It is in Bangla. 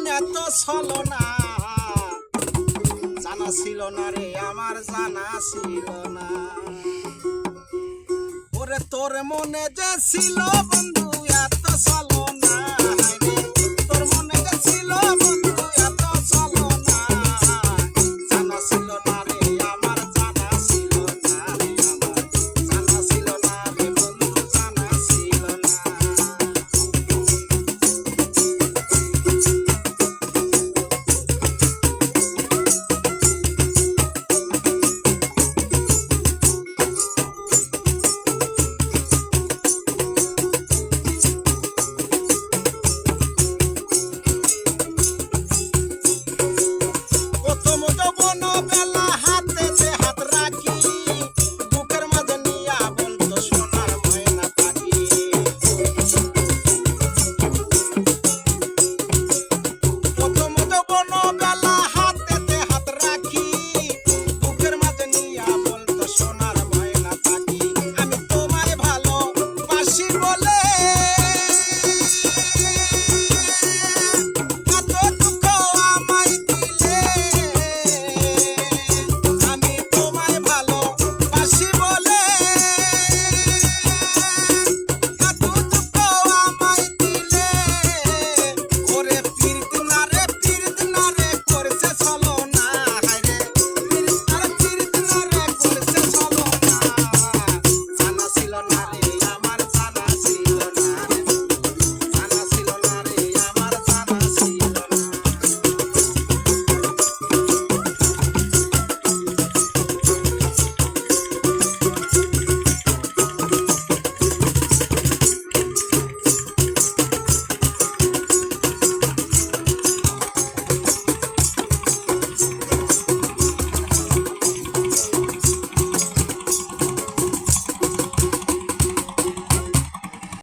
মন এত ছলো না। জানা ছিল না রে, আমার জানা ছিল না। ওরে তোর মনে যে ছিল বন্ধু